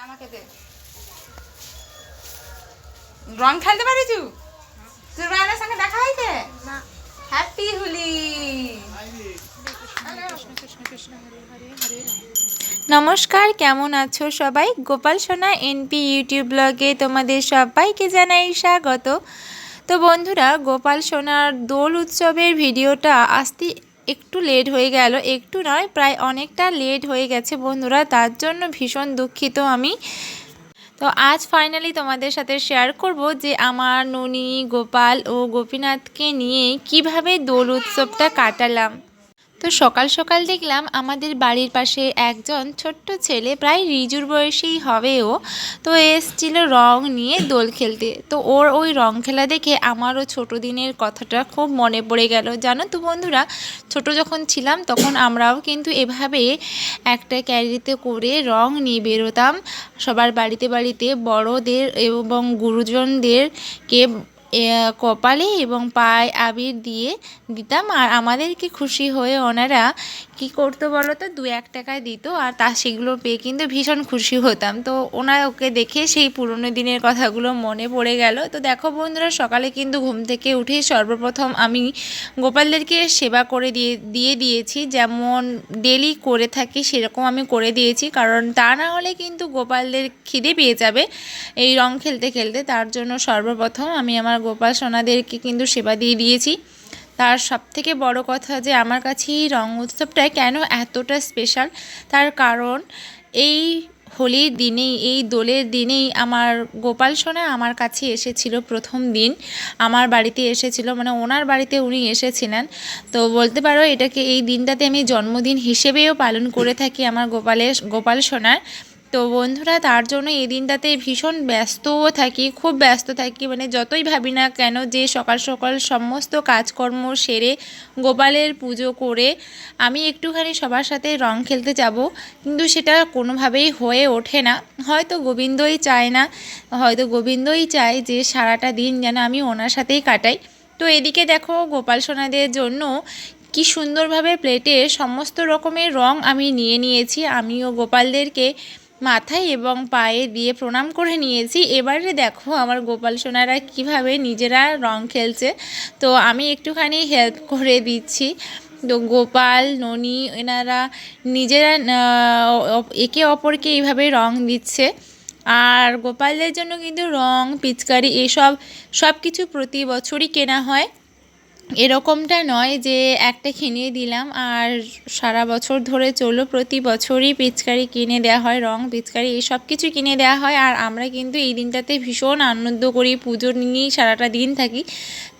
আমাকে দে। রং খেলতে পারিছু? তোর ভাইয়ের সঙ্গে দেখা হয়েছে? হ্যাপি হোলি নমস্কার কেমন আছো সবাই? গোপাল সোনা এনপি ইউটিউব ব্লগে তোমাদের সবাইকে জানাই স্বাগত। তো বন্ধুরা গোপাল সোনার দোল উৎসবের ভিডিওটা আসতে একটু লেট হয়ে গেল। একটু নয়, প্রায় অনেকটা লেট হয়ে গেছে বন্ধুরা। তার জন্য ভীষণ দুঃখিত আমি। তো আজ ফাইনালি তোমাদের সাথে শেয়ার করব যে আমার ননী, গোপাল ও গোপীনাথকে নিয়ে কীভাবে দোল উৎসবটা কাটালাম। তো সকাল সকাল দেখলাম আমাদের বাড়ির পাশে একজন ছোট্ট ছেলে, প্রায় রিজুর বয়সেই হবে ও তো এসছিল রং নিয়ে দোল খেলতে। তো ওর ওই রং খেলা দেখে আমারও ছোটো দিনের কথাটা খুব মনে পড়ে গেল। জানো তো বন্ধুরা, ছোট যখন ছিলাম তখন আমরাও কিন্তু এভাবে একটা ক্যারিতে করে রং নিয়ে বেরোতাম। সবার বাড়িতে বাড়িতে বড়দের এবং গুরুজনদেরকে কপালে এবং পায়ে আবির দিয়ে দিতাম। আর আমাদেরকে খুশি হয়ে ওনারা কি করতো বলো তো? দু এক টাকায় দিত আর তা সেগুলো পেয়ে কিন্তু ভীষণ খুশি হতাম। তো ওনার ওকে দেখে সেই পুরনো দিনের কথাগুলো মনে পড়ে গেল। তো দেখো বন্ধুরা, সকালে কিন্তু ঘুম থেকে উঠে সর্বপ্রথম আমি গোপালদেরকে সেবা করে দিয়ে দিয়ে দিয়েছি। যেমন ডেলি করে থাকি, সেরকম আমি করে দিয়েছি। কারণ তা না হলে কিন্তু গোপালদের খিদে পেয়ে যাবে এই রং খেলতে খেলতে। তার জন্য সর্বপ্রথম আমি আমার গোপাল সোনাদেরকে কিন্তু সেবা দিয়ে দিয়েছি। তার সবথেকে বড় কথা যে আমার কাছে এই রং উৎসবটা কেন এতটা স্পেশাল তার কারণ এই হোলির দিনেই, এই দোলের দিনেই আমার গোপাল সোনা আমার কাছে এসেছিল প্রথম দিন। আমার বাড়িতে এসেছিল মানে ওনার বাড়িতে উনি এসেছিলেন। তো বলতে পারো এটাকে এই দিনটাতে আমি জন্মদিন হিসেবেও পালন করে থাকি আমার গোপালের, গোপাল সোনার। তো বন্ধুরা, তার জন্য এই দিনটাতে ভীষণ ব্যস্তও থাকি, খুব ব্যস্ত থাকি। মানে যতই ভাবি না কেন যে সকাল সকাল সমস্ত কাজকর্ম সেরে গোপালের পুজো করে আমি একটুখানি সবার সাথে রং খেলতে যাব। কিন্তু সেটা কোনোভাবেই হয়ে ওঠে না। হয়তো গোবিন্দই চায় না, হয়তো গোবিন্দই চায় যে সারাটা দিন যেন আমি ওনার সাথেই কাটাই। তো এদিকে দেখো গোপাল সোনাদের জন্য কি সুন্দরভাবে প্লেটে সমস্ত রকমের রং আমি নিয়ে নিয়েছি। আমিও গোপালদেরকে মাথায় এবং পায়ে দিয়ে প্রণাম করে নিয়েছি। এবারে দেখো আমার গোপাল সোনারা কীভাবে নিজেরা রং খেলছে। তো আমি একটুখানি হেল্প করে দিচ্ছি। তো গোপাল, ননি এনারা নিজেরা একে অপরকে এইভাবে রং দিচ্ছে। আর গোপালদের জন্য কিন্তু রং, পিচকারি এসব সব কিছু প্রতি বছরই কেনা হয়। এরকমটা নয় যে একটা কিনে দিলাম আর সারা বছর ধরে চলো প্রতি বছরই পিচকারি কিনে দেওয়া হয়, রং পিচকারি, এই সব কিছু কিনে দেওয়া হয়। আর আমরা কিন্তু এই দিনটাতে ভীষণ আনন্দ করি, পুজো নিয়েই সারাটা দিন থাকি।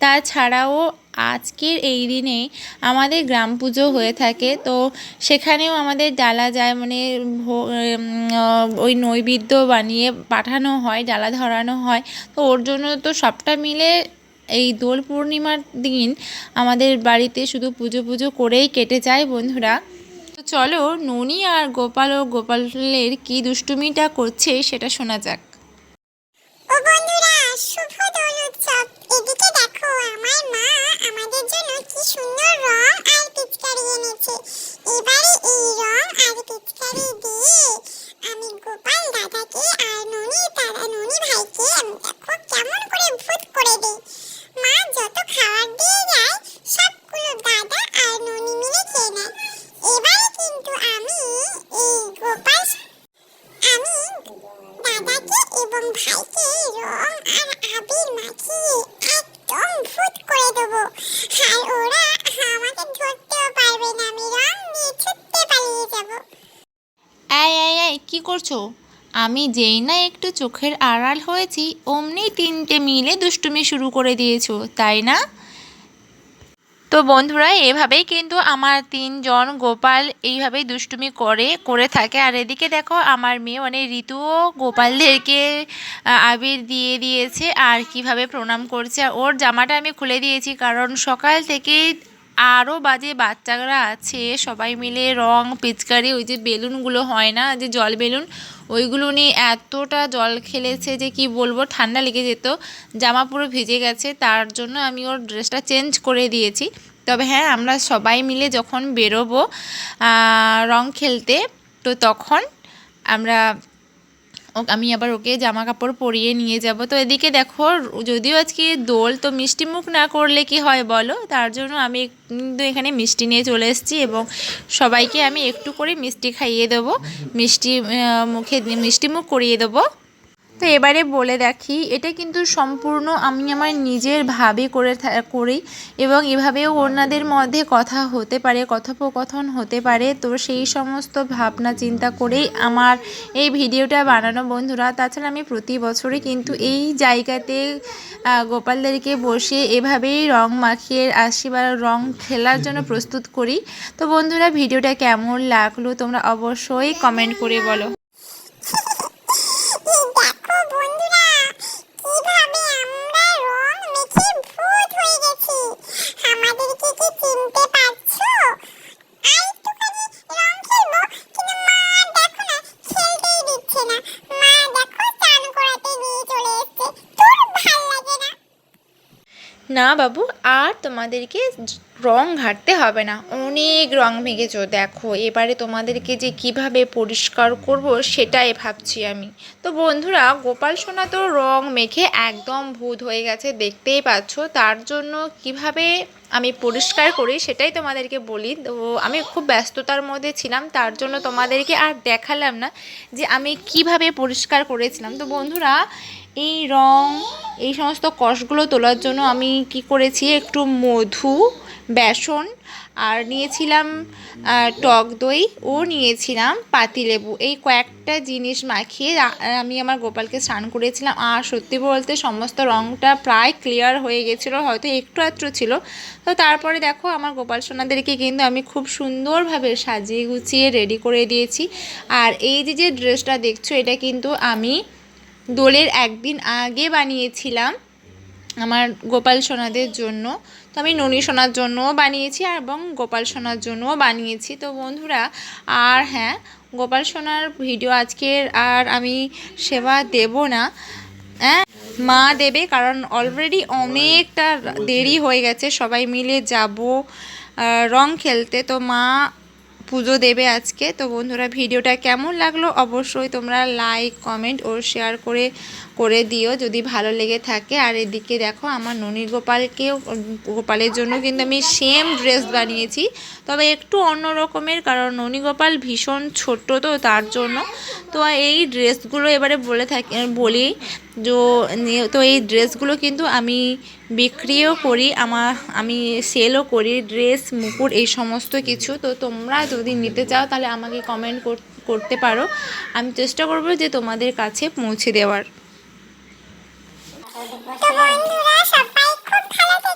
তাছাড়াও আজকের এই দিনে আমাদের গ্রাম পুজো হয়ে থাকে, তো সেখানেও আমাদের ডালা যায় মানে ওই নৈবেদ্য বানিয়ে পাঠানো হয়, ডালা ধরানো হয়। তো ওর জন্য তো সবটা মিলে এই দোল পূর্ণিমার দিন আমাদের বাড়িতে শুধু পুজো পুজো করেই কেটে যায় বন্ধুরা। তো চলো ননি আর গোপাল ও গোপালের কি দুষ্টুমিটা করছে সেটা শোনা যাক। শুভ দোল উৎসব। এদিকে দেখো, আমার মা আমাদের জন্য কি কী করছ? আমি যেই না একটু চোখের আড়াল হয়েছি, অমনি তিনটে মিলে দুষ্টুমি শুরু করে দিয়েছ, তাই না? তো বন্ধুরা, এভাবেই কিন্তু আমার তিনজন গোপাল এইভাবেই দুষ্টুমি করে করে থাকে। আর এদিকে দেখো, আমার মেয়ে মানে ঋতুও গোপালদেরকে আবির দিয়ে দিয়েছে আর কীভাবে প্রণাম করছে। ওর জামাটা আমি খুলে দিয়েছি, কারণ সকাল থেকেই আরও বাজে বাচ্চারা আছে, সবাই মিলে রং পিচকারি, ওই যে বেলুনগুলো হয় না, যে জল বেলুন, ওইগুলো নিয়ে এতটা জল খেলেছে যে কি বলব, ঠান্ডা লেগে যেত, জামা পুরো ভিজে গেছে, তার জন্য আমি ওর ড্রেসটা চেঞ্জ করে দিয়েছি। তবে হ্যাঁ আমরা সবাই মিলে যখন বেরোবো রং খেলতে, তো তখন আমরা আমি আবার ওকে জামা কাপড় পরিয়ে নিয়ে যাব। তো এদিকে দেখো, যদিও আজকে দোল, তো মিষ্টি মুখ না করলে কি হয় বলো? তার জন্য আমি কিন্তু এখানে মিষ্টি নিয়ে চলে এসেছি এবং সবাইকে আমি একটু করে মিষ্টি খাইয়ে দেবো। মিষ্টি মুখে, মিষ্টি মুখ করিয়ে দেবো। তো এবারে বলে রাখি, এটা কিন্তু সম্পূর্ণ আমি আমার নিজের ভাবে করে করি এবং এভাবেও ওনাদের মধ্যে কথা হতে পারে, কথোপকথন হতে পারে। তো সেই সমস্ত ভাবনা চিন্তা করেই আমার এই ভিডিওটা বানানো বন্ধুরা। তাছাড়া আমি প্রতি বছরই কিন্তু এই জায়গাতে গোপালদেরকে বসে এভাবেই রং মাখিয়ে আসি বা রং খেলার জন্য প্রস্তুত করি। তো বন্ধুরা, ভিডিওটা কেমন লাগল তোমরা অবশ্যই কমেন্ট করে বলো। না বাবু, আর তোমাদেরকে রং ঘাটতে হবে না। অনেক রং ভেঙেছো, দেখো। এবারে তোমাদেরকে যে কীভাবে পরিষ্কার করব, সেটাই ভাবছি আমি। তো বন্ধুরা, গোপাল সোনা তো রং মেখে একদম ভূত হয়ে গেছে, দেখতেই পাচ্ছ। তার জন্য কীভাবে আমি পরিষ্কার করি, সেটাই তোমাদেরকে বলি। তো আমি খুব ব্যস্ততার মধ্যে ছিলাম, তার জন্য তোমাদেরকে আর দেখালাম না যে আমি কীভাবে পরিষ্কার করেছিলাম। তো বন্ধুরা এই রং, এই সমস্ত কষগুলো তোলার জন্য আমি কি করেছি, একটু মধু, বেসন, আর নিয়েছিলাম টক দই, ও নিয়েছিলাম পাতিলেবু। এই কয়েকটা জিনিস মাখিয়ে আমি আমার গোপালকে স্নান করেছিলাম আর সত্যি বলতে সমস্ত রঙটা প্রায় ক্লিয়ার হয়ে গেছিল, হয়তো একটু আধটু ছিল। তো তারপরে দেখো, আমার গোপাল সোনাদেরকে কিন্তু আমি খুব সুন্দরভাবে সাজিয়ে গুছিয়ে রেডি করে দিয়েছি। আর এই যে যে ড্রেসটা দেখছ, এটা কিন্তু আমি দোলের একদিন আগে বানিয়েছিলাম আমার গোপাল সোনাদের জন্য। তো আমি ননী সোনার জন্যও বানিয়েছি আর এবং গোপাল সোনার জন্যও বানিয়েছি। তো বন্ধুরা, আর হ্যাঁ গোপাল সোনার ভিডিও আজকের আর আমি সেবা দেব না। হ্যাঁ মা দেবে কারণ অলরেডি অনেকটা দেরি হয়ে গেছে, সবাই মিলে যাব রং খেলতে। তো মা পুজো দেবে আজকে। তো বন্ধুরা, ভিডিওটা কেমন লাগল অবশ্যই তোমরা লাইক কমেন্ট ও শেয়ার করে করে দিও যদি ভালো লেগে থাকে। আর এদিকে দেখো আমার ননী গোপালকেও গোপালের জন্য কিন্তু আমি সেম ড্রেস বানিয়েছি। তবে একটু অন্য রকমের, কারণ ননী গোপাল ভীষণ ছোট তো তার জন্য। তো এই ড্রেসগুলো এবারে বলে থাকি, বলি যে, তো এই ড্রেসগুলো কিন্তু আমি বিক্রিও করি, আমার, আমি সেলও করি ড্রেস মুকুট, এই সমস্ত কিছু। তো তোমরা যদি নিতে চাও তাহলে আমাকে কমেন্ট করতে পারো। আমি চেষ্টা করব যে তোমাদের কাছে পৌঁছে দেওয়ার। তো বন্ধুরা সবাই খুব ভালো থেকো